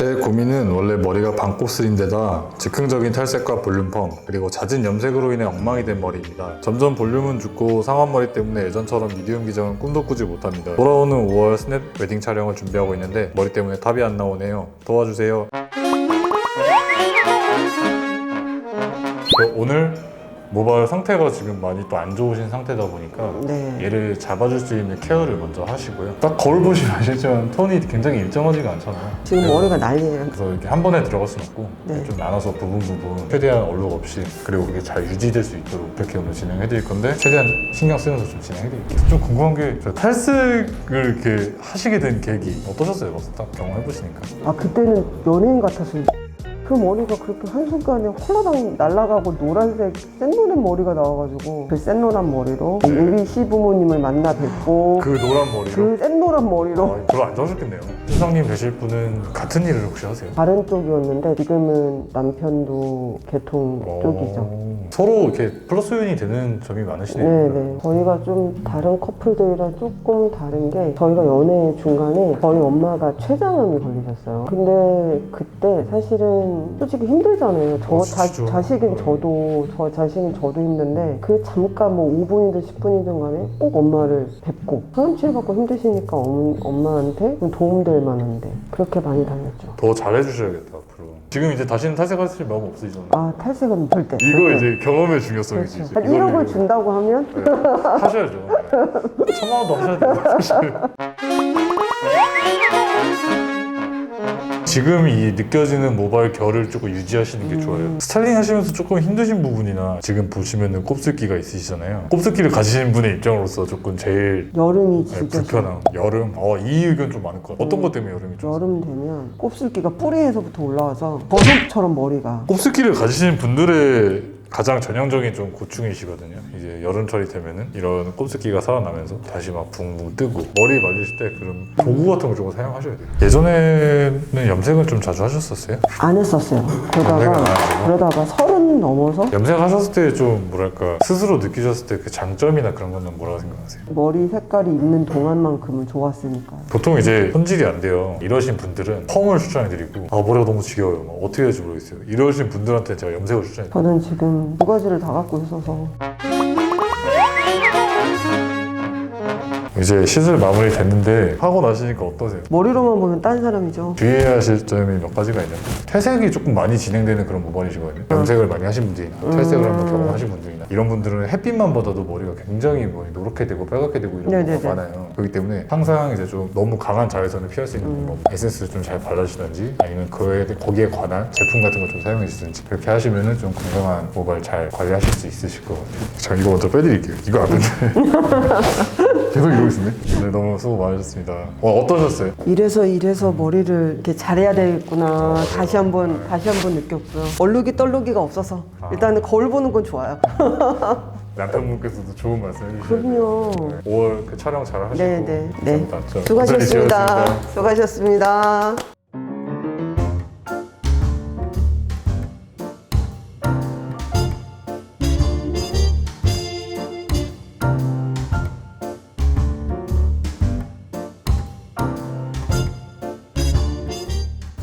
제 고민은 원래 머리가 반곱슬인데다 즉흥적인 탈색과 볼륨 펌 그리고 잦은 염색으로 인해 엉망이 된 머리입니다. 점점 볼륨은 죽고 상완머리 때문에 예전처럼 미디움 기정은 꿈도 꾸지 못합니다. 돌아오는 5월 스냅 웨딩 촬영을 준비하고 있는데 머리 때문에 답이 안 나오네요. 도와주세요. 어, 오늘 모발 상태가 지금 많이 또 안 좋으신 상태다 보니까 네. 얘를 잡아줄 수 있는 케어를 먼저 하시고요. 딱 거울 보시면 아시겠지만 톤이 굉장히 일정하지가 않잖아요. 지금 그래서- 머리가 난리예요. 그래서 이렇게 한 번에 들어갈 수는 없고 네. 좀 나눠서 부분 부분 최대한 얼룩 없이 그리고 그게 잘 유지될 수 있도록 그렇게 오늘 진행해 드릴 건데 최대한 신경 쓰면서 좀 진행해 드릴게요. 좀 궁금한 게저 탈색을 이렇게 하시게 된 계기 어떠셨어요? 막상 딱 경험해 보시니까. 아 그때는 연예인 같았어요. 그 머리가 그렇게 한순간에 홀라당 날아가고 노란색 센노란 머리가 나와가지고 그 센노란 머리로 예비 시부모님을 만나 뵙고 그 노란 머리로 그 센노란 머리로 아, 별로 안 좋으셨겠네요. 신상님 되실 분은 같은 일을 혹시 하세요? 다른 쪽이었는데 지금은 남편도 쪽이죠. 어, 서로 이렇게 플러스 요인이 되는 점이 많으시네요. 네네. 저희가 좀 다른 커플들이랑 조금 다른 게 저희가 연애 중간에 저희 엄마가 췌장암이 걸리셨어요. 근데 그때 사실은 솔직히 힘들잖아요. 저 어, 자, 진짜. 자식인 저도 저 자식인 저도 힘든데 그 잠깐 뭐 5분이든 10분이든 간에 꼭 엄마를 뵙고 사람 치료 받고 힘드시니까 엄, 엄마한테 좀 도움될 만한데 그렇게 많이 다녔죠. 더 잘해주셔야겠다 앞으로. 지금 이제 다시는 탈색하실 마음 없으시잖아요. 아 탈색은 절대. 이거 절대. 이제 경험의 중요성이지. 그렇죠. 이제. 한 이걸로 1억을 이거. 준다고 하면 네, 하셔야죠. 네. 천만 원도 하셔야 돼요, 사실. 지금 이 느껴지는 모발 결을 조금 유지하시는 게 좋아요. 스타일링 하시면서 조금 힘드신 부분이나 지금 보시면은 곱슬기가 있으시잖아요. 곱슬기를 가지신 분의 입장으로서 조금 제일 여름이 네, 진짜 불편한 여름. 어, 이 의견 좀 많을 것 같아요. 어떤 것 때문에 여름이 좀? 여름 되면 곱슬기가 뿌리에서부터 올라와서 버섯처럼 머리가 곱슬기를 가지신 분들의 가장 전형적인 좀 고충이시거든요. 이제 여름철이 되면은 이런 곱슬기가 살아나면서 다시 막 붕붕 뜨고 머리 말리실 때 그런 도구 같은 거 조금 사용하셔야 돼요. 예전에는 염색은 좀 자주 하셨었어요? 안 했었어요. 염색을 안 그러다가 하시고? 그러다가 서른 넘어서 염색하셨을 때 좀 뭐랄까 스스로 느끼셨을 때 그 장점이나 그런 거는 뭐라고 생각하세요? 머리 색깔이 있는 동안만큼은 좋았으니까. 보통 이제 손질이 안 돼요. 이러신 분들은 펌을 추천해드리고 아 머리가 너무 지겨워요. 막 어떻게 해야 될지 모르겠어요. 이러신 분들한테 제가 염색을 추천해드려요. 저는 지금 두 가지를 다 갖고 있어서 이제 시술 마무리 됐는데 하고 나시니까 어떠세요? 머리로만 보면 딴 사람이죠. 주의하실 점이 몇 가지가 있는데 퇴색이 조금 많이 진행되는 그런 모발이시거든요. 염색을 많이 하신 분들이나 퇴색을 한번 경험하신 분들이나 이런 분들은 햇빛만 받아도 머리가 굉장히 뭐 노랗게 되고 빨갛게 되고 이런 네네네. 경우가 많아요. 그렇기 때문에 항상 이제 좀 너무 강한 자외선을 피할 수 있는 방법 에센스를 좀 잘 발라주시든지 아니면 그에 거기에 관한 제품 같은 걸 좀 사용해 주시든지 그렇게 하시면은 좀 건강한 모발 잘 관리하실 수 있으실 것 같아요. 자 이거 먼저 빼드릴게요. 이거 안 된대 계속 이러고 있네 네 너무 수고 많으셨습니다 어, 어떠셨어요? 이래서 이래서 머리를 이렇게 잘해야 되겠구나 다시 한번 다시 한번 느꼈고요. 얼룩이 떨룩이가 없어서 일단은 거울 보는 건 좋아요. 남편분께서도 좋은 말씀 해주시네요. 그럼요. 5월 그 촬영 잘 하시고 네, 네, 네. 감사합니다. 저 수고하셨습니다. 고생이 수고하셨습니다.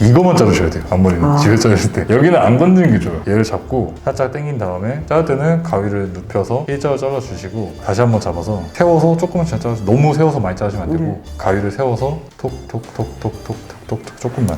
이거만 자르셔야 돼요. 앞머리는. 아. 집에 자르실 때. 여기는 안 건드리는 게 좋아요. 얘를 잡고 살짝 당긴 다음에 자를 때는 가위를 눕혀서 일자로 잘라주시고 다시 한번 잡아서 세워서 조금씩 잘라주세요. 너무 세워서 많이 자르시면 안 되고 네. 가위를 세워서 톡톡톡톡톡톡톡 조금만